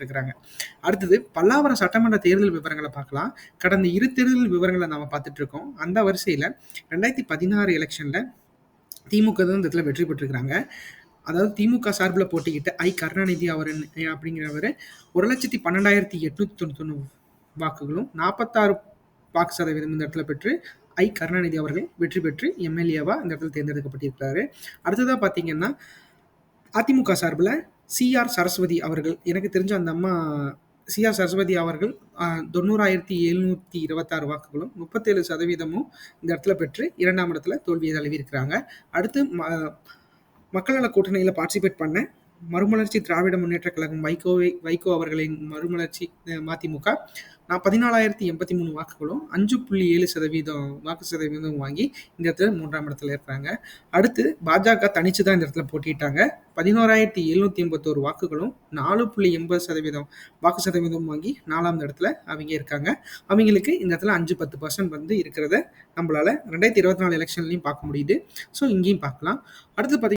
இருக்கிறாங்க அடுத்தது பல்லாவரம் சட்டமன்ற தேர்தல் விவரங்களை பார்க்கலாம். கடந்த இரு தேர்தல் விவரங்களை நாம பார்த்துட்டு இருக்கோம் அந்த வரிசையில் ரெண்டாயிரத்தி பதினாறு எலெக்ஷனில் திமுக தான் இந்த இடத்துல வெற்றி பெற்றிருக்கிறாங்க. அதாவது திமுக சார்பில் போட்டிக்கிட்ட ஐ. கருணாநிதி அவர் அப்படிங்கிறவர் ஒரு லட்சத்தி பன்னெண்டாயிரத்தி எட்நூத்தி தொண்ணூத்தொன்று வாக்குகளும் நாற்பத்தாறு வாக்கு சதவீதம் இந்த இடத்துல பெற்று ஐ. கருணாநிதி அவர்கள் வெற்றி பெற்று எம்எல்ஏவா இந்த இடத்துல தேர்ந்தெடுக்கப்பட்டிருக்கிறாரு. அடுத்ததாக பார்த்தீங்கன்னா அதிமுக சார்பில் சிஆர் சரஸ்வதி அவர்கள் எனக்கு தெரிஞ்ச அந்த அம்மா சிஆர் சரஸ்வதி அவர்கள் தொண்ணூறாயிரத்தி எழுநூற்றி இருபத்தாறு வாக்குகளும் முப்பத்தேழு சதவீதமும் இந்த இடத்துல பெற்று இரண்டாம் இடத்துல தோல்வியை தழுவியிருக்கிறாங்க. அடுத்து மக்கள் நல கூட்டணியில் பார்ட்டிசிபேட் பண்ண மறுமலர்ச்சி திராவிட முன்னேற்ற கழகம் வைகோவை வைகோ அவர்களின் மறுமலர்ச்சி மதிமுக. நான் பதினாலாயிரத்தி எண்பத்தி மூணு வாக்குகளும் அஞ்சு புள்ளி ஏழு சதவீதம் வாக்கு சதவீதம் வாங்கி இந்த இடத்துல மூன்றாம் இடத்துல இருக்கிறாங்க. அடுத்து பாஜக தனிச்சு தான் இந்த இடத்துல போட்டிட்டாங்க பதினோராயிரத்தி எழுநூத்தி எண்பத்தோரு வாக்குகளும் நாலு புள்ளி எண்பது சதவீதம் வாக்கு சதவீதம் வாங்கி நாலாம் இடத்துல அவங்க இருக்காங்க. அவங்களுக்கு இந்த இடத்துல அஞ்சு பத்து பர்சன்ட் வந்து இருக்கிறத நம்மளால ரெண்டாயிரத்தி இருபத்தி நாலு எலெக்ஷன்லையும் பார்க்க முடியுது. ஸோ இங்கேயும் பார்க்கலாம். அடுத்து